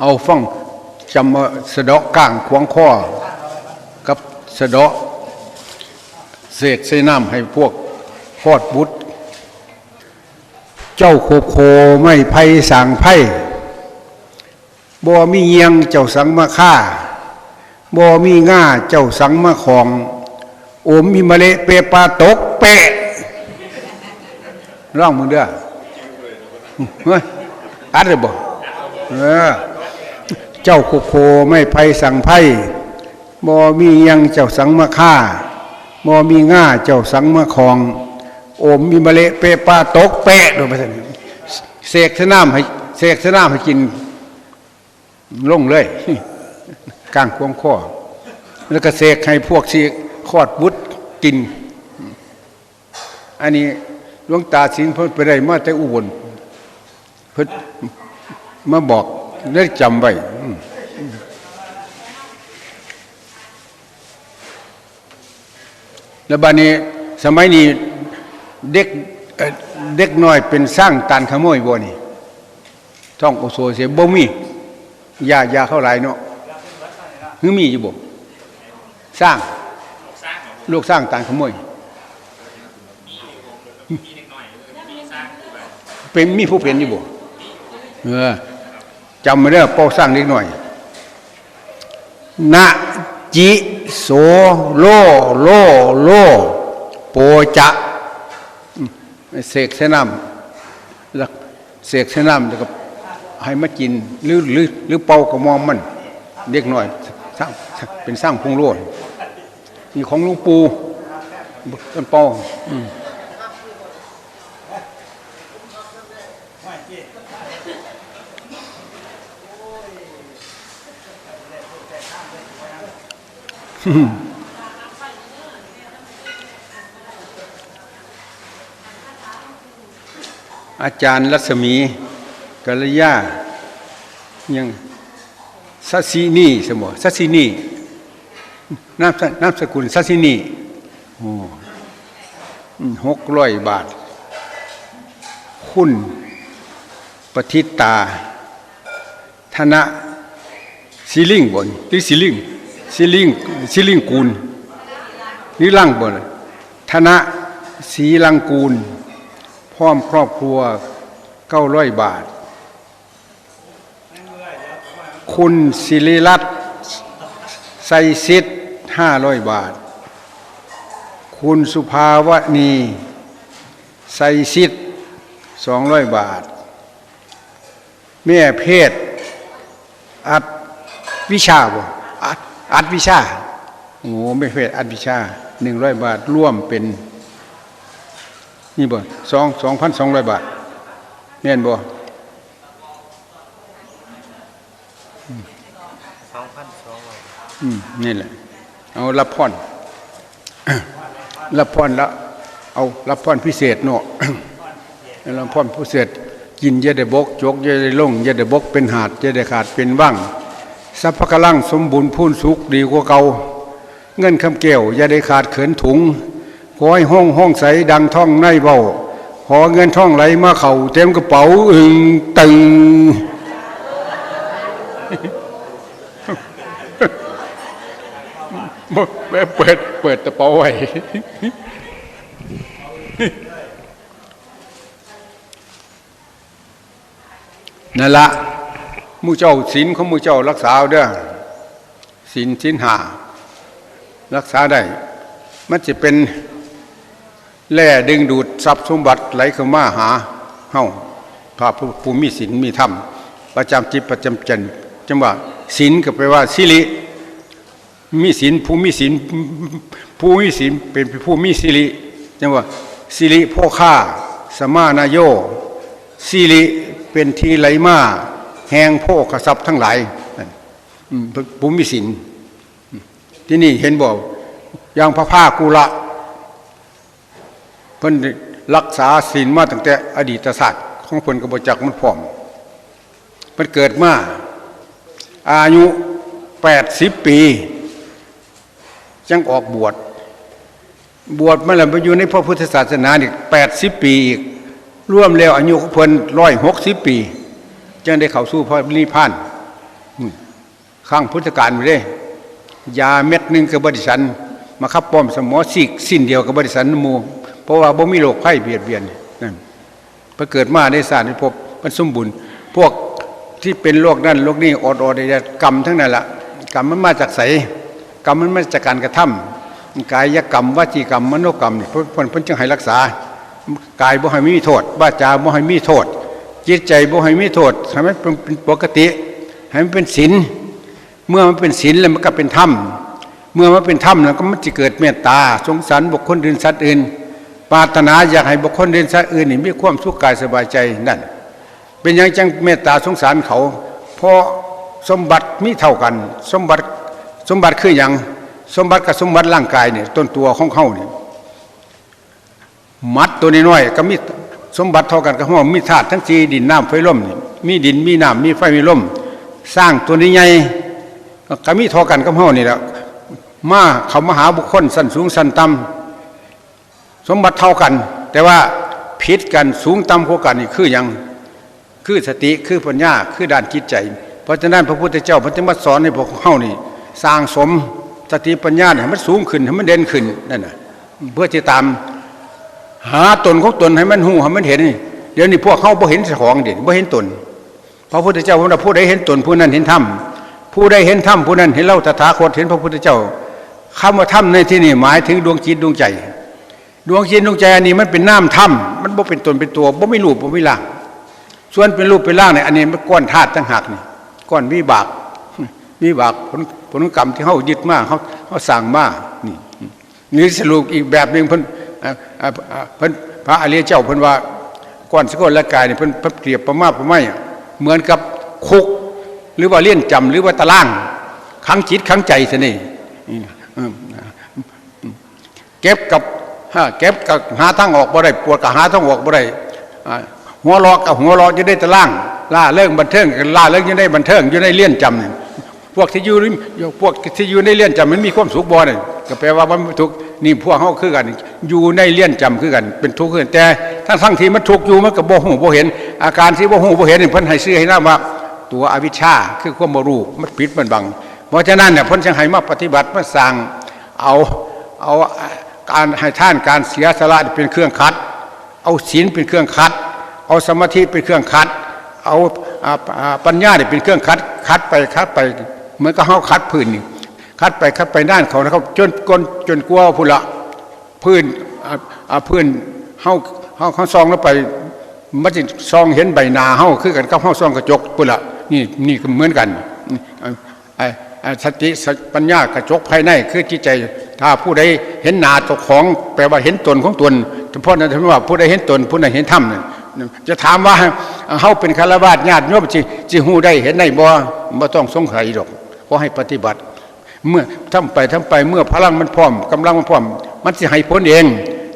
เอาฟังจำสะเดาะก้างขวางข้อกับสะเดาะเศษใส่น้ำให้พวกพอดบุตร เจ้าโคโคไม่ไพ่สังไพ่บ่มีเยียงเจ้าสังมาฆ่าบ่มีง่าเจ้าสังมาของโอมมีมะเลเปปาตกเปะร้องมึงเด้อเฮ้ยอัดเลยบ่ เออเจ้าโคโคไม่ไพ่สั่งไพ่บ่มียียงเจ้าสังมาฆ่าบ่มีง่าเจ้าสังมาของ โอมมีมะเละเปปาตกเปะโดยไปสันเสกสน้ำให้เสกสน้ำให้กินลงเลยกลางควงข้อ แล้วก็เสกให้พวกสีคอดบุตรกิน อันนี้หลวงตาสินเพิ่นไปได้มาแต่อุบลเพิ่น มาบอกได้จำไว้อืมแล้วบัดนี้สมัยนี้เด็กเอ่อเด็กน้อยเป็นสร้างตานขโมยบ่นี่ท่องโอโซเสียบ่มียายาเข้าหลายเนาะหรือมีอยู่บ่สร้างลูกสร้างตานขโมยเป็นมีผู้เป็นอยู่บ่เออ จำไม่ได้เป้าสร้างเล็กหน่อยนะจิโสโลโลโลโปจะเสกเสนำแล้วเสกเสนำแล้วก็ให้มากินหรือหรือหรือเป่ากระมอมมันเด็กหน่อยสร้างเป็นสร้างพงโลดนี่ของลวงปูต้นเป่าอืม อาจารย์รัศมีกัลยายังซัสซินีสมอซัสซินีนามนามสกุลซัสซินีโอ้หกร้อยบาท คุณปฏิตาธนะซิลิงบนหรือซิลิง ซิลิงซิลิงกูลนี่ล่างบ่นธนะสีลังกูล พร้อมครอบครัวเก้าร้อยบาท คุณศิริรัตน์ไซซิดห้าร้อยบาท คุณสุภาวณีไซซิดสองร้อยบาท แม่เพศอัดวิชาบ่ อัดอัดวิชาโอ้ไม่เพศอัดวิชาหนึ่งร้อยบาทร่วมเป็น นี่บ่สองสองพันสองร้อยบาทแม่นบ่สองพันสองร้อยอืมนี่แหละ เอารับพรรับพรแล้วเอารับพรพิเศษเนาะรับพรพิเศษกินอยาได้บกจกอยาได้ลงอยาได้บกเป็นหาดอยาได้ขาดเป็นว่าง สัพพะกะลังสมบูรณ์พูนสุขดีกว่าเก่าเงินคำเกี่ยวอย่าได้ขาดเขินถุงขอให้ห้องห้องใสดังท่องในเบาขอเงินท่องไหลมาเข่าเต็มกระเป๋าอึงตึงบ่แม่เปิดเปิดกระเป๋าไว้นั่นละ มู่เจ้าศีลของมู่เจ้ารักษาเด้อศีลศีลหารักษาได้ มันจะเป็นแร่ดึงดูดทรัพย์สมบัติไหลเข้ามาหาเฮาพระผู้มีศีลมีธรรมประจำจิตประจำใจจังว่าศีลก็แปลว่าสิริมีศีลผู้มีศีลผู้มีศีลเป็นผู้มีสิริจังว่าสิริพ่อข้าสมานายโยสิริเป็นทีไหลมา แหงโพกทรัพย์ทั้งหลายอืมผู้มีศีลที่นี่เห็นบอกอย่างพระภากุละเพิ่นรักษาศีลมาตั้งแต่อดีตศาสตร์ของเพิ่นกบจักมันพร้อมเพิ่นเกิดมาอายุแปดสิบปีจังออกบวชบวชมาแล้วมาอยู่ในพระพุทธศาสนาอีกแปดสิบปีอีกรวมแล้วอายุของเพิ่นร้อยหกสิบปี จึงได้เข้าสู่พระนิพพานข้างพุทธการไปเลยยาเม็ดหนึ่งกับบริสันมาขับป้อมสมอสิกสิ้นเดียวกับบริสันหมูเพราะว่าบ่มีโรคไข้เบียดเบียนนั่นพอเกิดมาในศาสตร์พบมันสมบูรณ์พวกที่เป็นโรคนั่นโรคนี้อดอดได้กรรมทั้งนั้นละกรรมมันมาจากไสกรรมมันมาจากการกระทำกายกรรมวจีกรรมมโนกรรมนี่เพิ่นเพิ่นเพิ่นจึงให้รักษากายบ่ให้มีโทษวาจาบ่ให้มีโทษ จิตใจบ่ให้มีโทษให้เป็นปกติให้มันเป็นศีลเมื่อมันเป็นศีลแล้วมันก็เป็นธรรมเมื่อมันเป็นธรรมแล้วก็มันจะเกิดเมตตา สงสารบุคคลอื่นสัตว์อื่นปรารถนาอยากให้บุคคลอื่นสัตว์อื่นนี่มีความสุขกายสบายใจนั่นเป็นอย่างจังเมตตาสงสารเขา เพราะสมบัติมีเท่ากัน สมบัติสมบัติคืออย่างสมบัติกับสมบัติร่างกายเนี่ยต้นตัวของเขาเนี่ยมัดตัวน้อยๆก็มี สมบัติเท่ากันกับห้องมีธาตุทั้งสี่ดินน้ำไฟลมนี่มีดินมีน้ำมีไฟมีลมสร้างตัวนี้ใหญ่ก็มีเท่ากันกับห้องนี่แหละมาเขามาหาบุคคลสั้นสูงสั้นต่ำสมบัติเท่ากัน แต่ว่าผิดกันสูงต่ำกว่ากันนี่คือย่างคือสติคือปัญญาคือด้านจิตใจ เพราะฉะนั้นพระพุทธเจ้าพระธรรมสอนให้พวกเฮานี่สร้างสมสติปัญญาเนี่ยให้มันสูงขึ้นให้มันเด่นขึ้นนั่นน่ะเพื่อจะตาม หาตนของตนให้มันหูให้มันเห็นเดี๋ยวนี้พวกเขาบ่เห็นของเด่นบ่เห็นตนพระพุทธเจ้าพระผู้ใดเห็นตนผู้นั้นเห็นธรรมผู้ใดเห็นธรรมผู้นั้นเห็นเราตถาคตเห็นพระพุทธเจ้าคำว่าธรรมในที่นี่หมายถึงดวงจิตดวงใจ ดวงจิตดวงใจอันนี้มันเป็นน้ำธรรมมันบ่เป็นตนเป็นตัวบ่ไม่รูปบ่ไม่ล่างส่วนเป็นรูปเป็นร่างเนี่ยอันนี้มันก้อนธาตุตั้งหักนี่ก้อนวิบากวิบากผลผลกรรมที่เขายึดมากเขาเขาสั่งมากนี่นี่สรุปอีกแบบหนึ่งเพิ่น พพระอริยเจ้าเพิ่นว่าก้อนสกุลละกายเนี่ยเพิ่นเปรียบประมาประไมยเหมือนกับคุก หรือว่าเลี่ยนจำหรือว่าตารางขังจิตขังใจซะนี่อืมอืมอืมเก็บกับเก็บกับหาทางออกบ่ได้ปวดกับหาทางออกบ่ได้หัวรอกับหัวรอจะได้ตะล่างล่าเรื่องบันเทิงกันล่าเรื่องจะได้บันเทิงอยู่ในเลี่ยนจำเนี่ยพวกที่อยู่พวกที่อยู่ในเลี่ยนจำมันมีความสุขบ่เนี่ยก็แปลว่ามันทุก นี่พวกเขาคือกัน อยู่ในเลี่ยนจำคือกัน เป็นทุกข์คือกันแต่ทั้งทั้งที่มันทุกข์อยู่มันก็บ่หูโบเห็น อาการที่โบหูโบเห็นเพิ่นให้ชื่อให้นามว่า ตัวอวิชชาคือความบรูมันปิดมันบัง เพราะฉะนั้นเนี่ยเพิ่นจึงให้มาปฏิบัติมาสร้างเอาเอาการให้ท่านการเสียสละเป็นเครื่องคัด เอาศีลเป็นเครื่องคัด เอาสมาธิเป็นเครื่องคัด เอาอ่าอ่าปัญญาเนี่ยเป็นเครื่องคัดคัดไปคัดไปเหมือนกับเขาคัดพื้นนี่ คัดไปคัดไปด้านเขานะครับ จนกนจนกลัวพุ่นละพื้นอาพื้นเฮาเฮาเขาซองแล้วไปมันจะซองเห็นใบหน้าเฮาคือกันกับเฮาซองกระจกพุ่นละนี่นี่ก็เหมือนกันอ่าอ่าอ่าสติปัญญากระจกภายในคือจิตใจ ถ้าผู้ใดเห็นหนาเจ้าของ แปลว่าเห็นตนของตนเพาะนั้นถึงว่าผู้ใดเห็นตนผู้นั้นเห็นธรรมนั่นจะถามว่าเฮาเป็นคารวะญาติโยมจิจิฮู้ได้เห็นได้บ่บ่ต้องสงสัยหรอกขอให้ปฏิบัติ เมื่อทำไปทำไปเมื่อพลังมันพร้อมกำลังมันพร้อม มันสิให้ผลเอง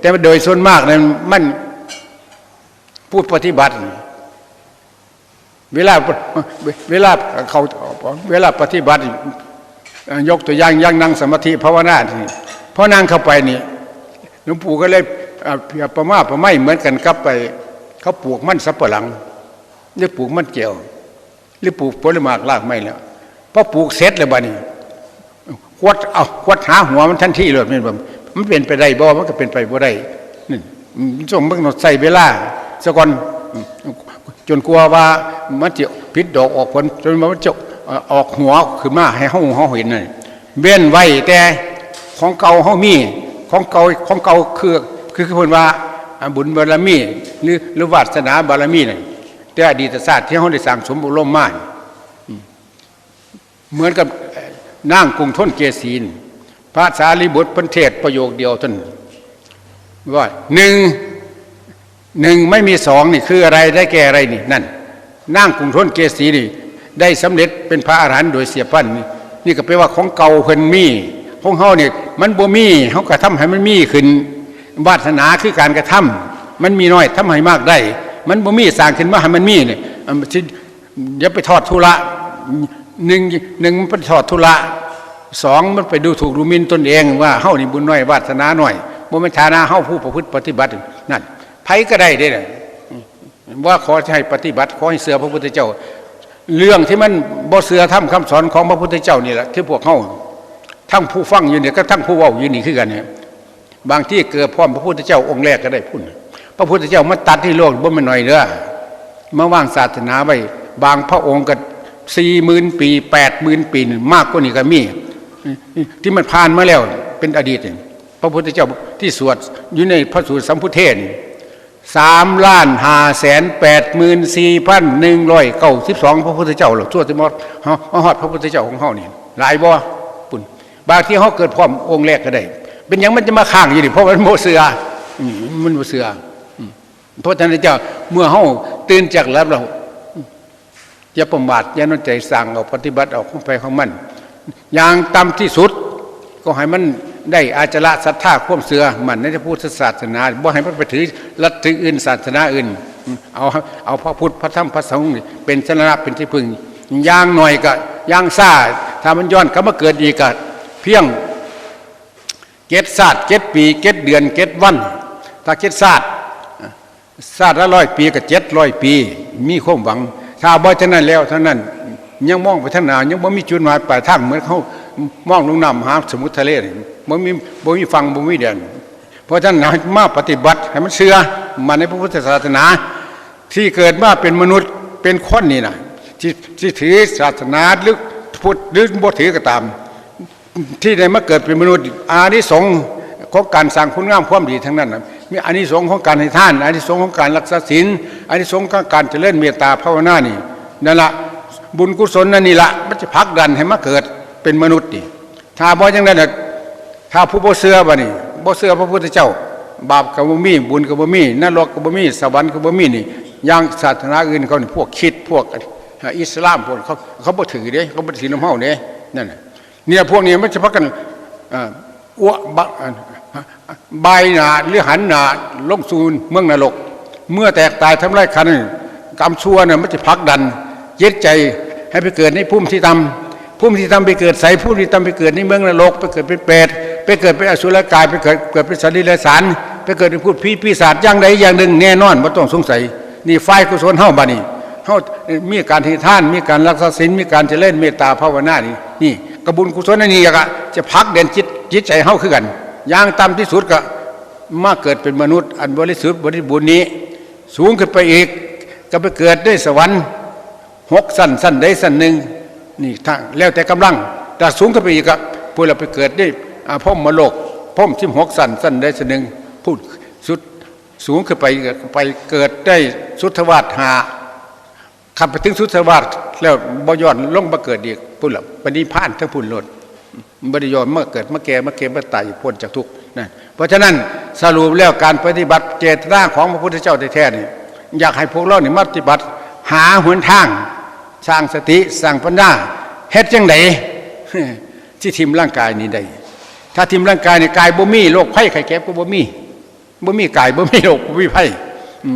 แต่โดยส่วนมากนั้นมันพูดปฏิบัติ เวลาเวลาเขาเวลาปฏิบัติ ยกตัวอย่างย่างนั่งสมาธิภาวนาที่พอนั่งเข้าไปนี่หลวงปู่ก็เลยเปรียบประมาประไม่เหมือนกันกับไป เขาปลูกมันสับปะหลังหรือปลูกมันเกี่ยว หรือปลูกผลไม้รากไม้แล้วพอปลูกเสร็จแล้วบ้านี้ ควัดเอาควัดหาหัวมันทันทีเลยมันแบบมันเป็นไปได้บ่ มันก็เป็นไปบ่ได้นี่มันส่งมันต้องใส่เวลาสะก่อนจนกลัวว่ามันจะพิษดอกออกผลจนมันจะออกหัวขึ้นมาให้เฮาเฮาเห็นน่ะเว้นไว้แต่ของเก่าเฮามีของเก่าของเก่าคือคือคือเพิ่นว่าบุญบารมีหรือหรือวาสนาบารมีน่แต่อดีตศาสตร์ที่เฮาได้สั่งสมบุรมมาอืมเหมือนกับ นางกรุงทนเกศีนพระสารีบุตรเพิ่นเทศประโยคเดียวท่านว่าหนึ่งหนึ่งไม่มีสองนี่คืออะไรได้แก่อะไรนี่นั่นนั่งกรุงทนเกษีนี่ได้สำเร็จเป็นพระอรหันต์โดยเสียพันนี่นี่ก็แปลว่าของเก่าเพิ่นมีของเฮาเนี่ยมันบ่มีเฮาก็ทำให้มันมีขึ้นวาสนาคือการกระทำมันมีน้อยทำให้มากได้ มันบ่มีสร้างขึ้นมาให้มันมีเนี่ยอย่าไปทอดทุระ หนึ่งหนึ่งมันไปทอดทุระสองมันไปดูถูกดูหมินตนเองว่าเฮานี่บุญน้อยวาสนาหน้อยบ่แม่ฐานะเฮาผู้ประพฤติปฏิบัตินั่นไผก็ได้ได้เลยว่าขอให้ปฏิบัติขอให้เสือพระพุทธเจ้า เรื่องที่มันบ่เสือทำคำสอนของพระพุทธเจ้านี่แหละที่พวกเขาทั้งผู้ฟังอยู่เนี่ยก็ทั้งผู้ว้าอยู่นี่คือกันเนี่ยบางที่เกิดพร้อมพระพุทธเจ้าองค์แรกก็ได้พุ่นพระพุทธเจ้ามาตัดที่โลกบ่ม่นหน่อยเด้อมาว่างศาสนาไว้บางพระองค์ก็ สี่หมื่นปีแปดหมื่นปีมากกว่านี้ก็มีที่มันผ่านมาแล้วเป็นอดีตพระพุทธเจ้าที่สวดอยู่ในพระสูตรสัมพุทเทศนี่สามล้านห้าแสนแปดหมื่นสี่พันหนึ่งร้อยเก้าสิบสองพระพุทธเจ้าหรอทั่วทั้งหมดฮามาฮอดพระพุทธเจ้าของเฮานี่หลายบ่ปุ่นบางที่เฮาเกิดพร้อมองค์แรกก็ได้ เป็นยังมันจะมาข้างอยู่นี่เพราะมันโมเสือมันโมเสือพระฉะนั้นเจ้าเมื่อเฮาตื่นจากหลับเรา อย่าประมาทอย่านอนใจสั่งเอาปฏิบัติเอาของไปของมัน อย่างต่ำที่สุด ก็ให้มันได้อาจละศรัทธาควมเสือมันในพระพุทธศาสนาบ่ให้มันไปถือลัทธิอื่นศาสนาอื่น เอาเอาพระพุทธพระธรรมพระสงฆ์เป็นสนะเป็นที่พึ่งอย่างหน่อยก็อย่างซ่าถ้ามันย้อนก็มาเกิดอีกก็เพียงเก็ดศาสตร์เก็ดปีเก็ดเดือนเก็ดวัน ถ้าเก็ดศาสตร์ศาสตร์ละร้อยปีกับเจ็ดร้อยปี มีความหวัง ถ้าบ่เท่านั้นแล้วเท่านั้น ยังมองไปทางหนายังบ่มีจุดหมายปลายทางเหมือนเขามองลงน้ำหาสมุทรทะเลนี่บ่มีบ่มีฟังบ่มีเด่นเพราะฉะนั้นให้มาปฏิบัติให้มันเชื่อมาในพระพุทธศาสนา ที่เกิดมาเป็นมนุษย์เป็นคนนี่นะที่ที่ถือศาสนาหรือพุทธหรือบ่ถือก็ตาม ที่ได้มาเกิดเป็นมนุษย์อานิสงส์ของการสร้างคุณงามความดีทั้งนั้นนะ มีอานิสงส์ของการให้ท่านอานิสงส์ของการรักษาศีลอานิสงส์ของการเจริญเมตตาภาวนานี่นั่นละบุญกุศลนั่นนี่ละมันจะผลักดันให้มาเกิดเป็นมนุษย์นี่ถ้าบ่อย่างนั้นน่ะถ้าผู้บ่เชื่อบ่นี่บ่เชื่อพระพุทธเจ้า บาปก็บ่มีบุญก็บ่มีนรกก็บ่มีสวรรค์ก็บ่มีนี่อย่างศาสนาอื่นเขานี่พวกคิดพวกอิสลามพวกเขาเขาบ่ถือเด้เขาบ่ถือน้ำเฮาเด้นั่นน่ะเนี่ยพวกนี้มันจะพักกันอ่าอ้วบะ บายหนาหรือหันหนาลงสู่เมืองนรก เมื่อแตกตายทำไรคันกรรมชั่วเนี่ยมันจะพักดันยึดใจให้ไปเกิดในภูมิที่ต่ำภูมิที่ต่ำไปเกิดใสภูมิที่ต่ำไปเกิดในเมืองนรก ไปเกิดเป็นเปรตไปเกิดเป็นอสุรกายไปเกิดเกิดเป็นสัตว์ดิเลสานไปเกิดเป็นพูดพีปีศาจอย่างใดอย่างหนึ่งแน่นอนไม่ต้องสงสัย นี่ไฟกุศลเฮาบานี่เฮามีการที่ท่านมีการรักษาศีลมีการเจริญเมตตาภาวนานี่นี่กระบุญกุศลนนี้ก็จะพักเด่นจิตจิตใจเฮาคือกัน อย่างต่ำที่สุดก็มาเกิดเป็นมนุษย์ อันบริสุทธิ์บริบูรณ์นี้ สูงขึ้นไปอีก ก็ไปเกิดได้สวรรค์หกสั้นสั้นใดสั้นหนึ่งนี่ทางแล้วแต่กำลังแต่สูงขึ้นไปอีกก็พวกเราไปเกิดได้อาพ่อมโลกพ่อมทิมหกสั้นสั้นใดสั้นหนึ่งพูดสุดสูงขึ้นไปก็ไปเกิดได้สุทธวาสหาขับไปถึงสุทธวาสแล้วบย้อนลงมาเกิดอีกพุ่นละปณิพานทั้งพุ่นโลด บริยอนเมื่อเกิดเมื่อแก่เมื่อเก็บเมื่อตายพ้นจากทุกข์นั่นเพราะฉะนั้นสรุปแล้วการปฏิบัติเจตนาของพระพุทธเจ้าแท้ๆนี่อยากให้พวกเราเนี่ยปฏิบัติ หาหนทางสร้างสติสร้างปัญญาเฮ็ดจังไดที่ทิมร่างกายนี้ได้ถ้าทิมร่างกายนี่กายบ่มีโรคไข้ไข้เก็บก็บ่มีบ่มีกายบ่มีโรคบ่มีไข้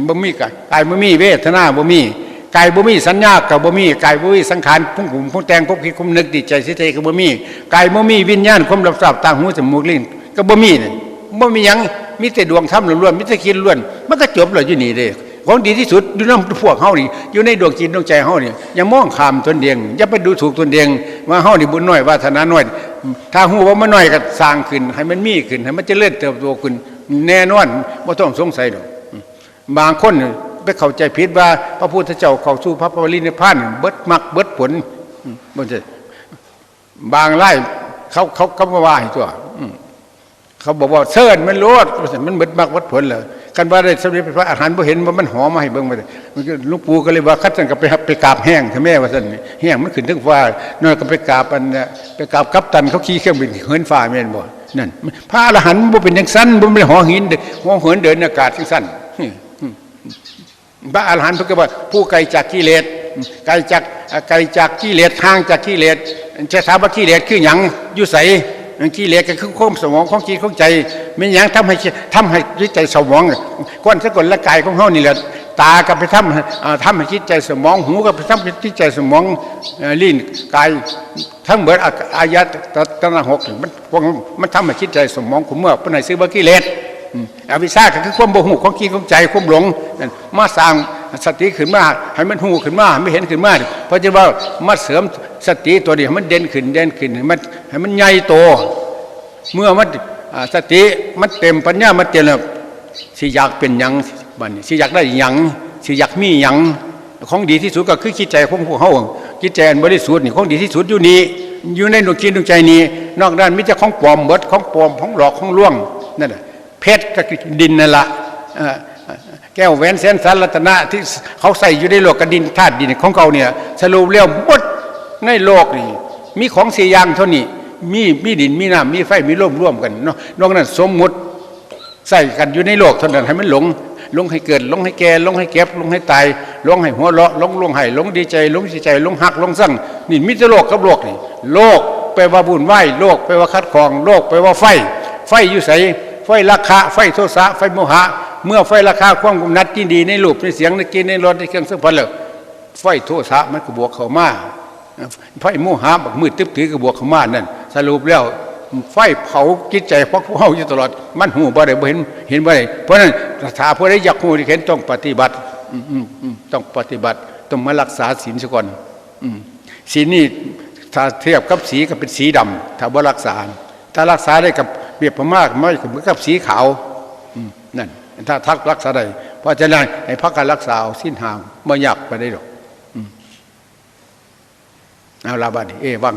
บ่มีกายกายบ่มีเวทนาบ่มี กายบ่มีสัญญากับบ่มีกายบ่มีสังขารพุ่งหุ่มพุ่งแตงพวกคิดคุมนึกดีใจเสียใจก็บ่มีกายบ่มีวิญญาณความรับทราบตาหูจมูกลิ้นก็บ่มีนี่บ่มีหยังมีแต่ดวงธรรมล้วนๆมีแต่คิดล้วน มันก็จบแล้วอยู่นี่เด้ของดีที่สุดอยู่ในพวกเฮานี่อยู่ในดวงจิตดวงใจเฮานี่อย่ามองขามตนเดียงอย่าไปดูถูกตนเดียงว่าเฮานี่บุญน้อยวาสนาน้อย ถ้าฮู้ว่ามันน้อยก็สร้างขึ้น ให้มันมีขึ้น ให้มันเจริญเติบโตขึ้น แน่นอนบ่ต้องสงสัยดอกบางคน ไปเข้าใจผิดว่า พระพุทธเจ้าเข้าสู่พระปรินิพพานเบิดมักเบิดผลบ่ใช่บางไล่เขาเขาเขามาว่าให้ตัวเขาบอกว่าเชิญมันโลดมันเบิดมักเบิดผลเลยกันว่าได้สำเร็จเป็นพระอาหารบ่เห็นว่ามันหอมมาให้เบิ่งมาเลยมันก็ลูกปูก็เลยว่าคัดสันก็ไปไปกราบแห้งใช่ไหมว่าสันแห้งมันขึ้นถึงฟ้านั่นก็ไปกราบอันเนี่ยไปกราบกัปตันเขาขี่เครื่องบินเหินฟ้าแม่นบ่นั่นพระอรหันต์บ่เป็นจังซั่นบ่เป็นหอหินหอเหินเดินอากาศจังซั่น พระอรหันต์พิ่นก็ว่าผู้ไกลจากกิเลสไกลจากไกลจากกิเลสทางจากกิเลสจะถามว่ากิเลสคือหยังอยู่ไสกิเลสก็คือความสมองของจิตของใจม่หยังทำให้ทำให้จิตใจสมองก้อนสกลละกายของเฮานี่แหละตาก็ไปทำทำให้จิตใจสมองหูก็ไปทำให้จิตใจสมองเอ่อลิ้นกายทั้งเบิดอาอายะตนะหกมันมันทำให้จิตใจสมองขุมเมื่อป็นไหนซื้อบ่กิเลส อวิชชาก็คือความโมโหของกินของใจความหลงนั่นมาสร้างสติขึ้นมาให้มันหูขึ้นมาไม่เห็นขึ้นมาเพราะฉะนั้นว่ามาเสริมสติตัวนี้ให้มันเด่นขึ้นเด่นขึ้นให้มันให้มันใหญ่โต เมื่อมันสติมันเต็มปัญญามันเต็มแล้วสิอยากเป็นหยังบัดนี้สิอยากได้หยังสิอยากมีหยังของดีที่สุดก็คือคิดใจของพวกเขาคิดใจอันบริสุทธิ์นี่ของดีที่สุดอยู่นี่อยู่ในดวงจิตดวงใจนี้ นอกด้านมิจะของปลอมเบิดของปลอมของหลอกของลวงนั่นแหละ เพชรก็คือดินนั่นละแก้วแหวนแสนสารรัตนะที่เขาใส่อยู่ในโลกกดินธาตุดินของเขาเนี่ยสรุปแล้วหมดในโลกนี่มีของสี่อย่างเท่านี้มีมีดินมีน้ำมีไฟมีลมร่วมกันเนาะนอกนั้นสมมุติใส่กันอยู่ในโลกเท่านั้นให้มันหลงหลงให้เกิดหลงให้แก่หลงให้เก็บหลงให้ตายหลงให้หัวเราะหลงหลงให้หลงดีใจหลงดีใจหลงหักหลงสั่งนี่มิตรโลกกับโลกนี่โลกแปลว่าบุญไหวโลกแปลว่าคัดครองโลกแปลว่าไฟ ไฟอยู่ใส ไฟราคะไฟโทสะไฟโมหะ เมื่อไฟราคาความกำนัดที่ดีในรูปในเสียงในกินในรสในเครื่องสัมผัสแล้วไฟโทสะมันก็บวกเข้ามาไฟโมหะบักมืดตึ๊บถือกระบวกเข้ามานั่นสรุปแล้วไฟเผาจิตใจพวกเฮาอยู่ตลอด มันหูบ่ได้บ่เห็นเห็นบ่ได้เพราะนั้นถ้าผู้ใดอยากหูที่เห็นต้องปฏิบัติต้องปฏิบัติต้องมารักษาศีลซะก่อนศีลนี่ถ้าเทียบกับสีก็เป็นสีดำถ้าบ่รักษา ถ้ารักษาได้กับ เปรียบพม่าไม่เหมือนกับสีขาวนั่นถ้าทักรักษาได้เพราะฉะนั้นให้พักการรักษาสิ้นหางไม่ยากไปได้หรอกเอาลาบาดนี้เอวัง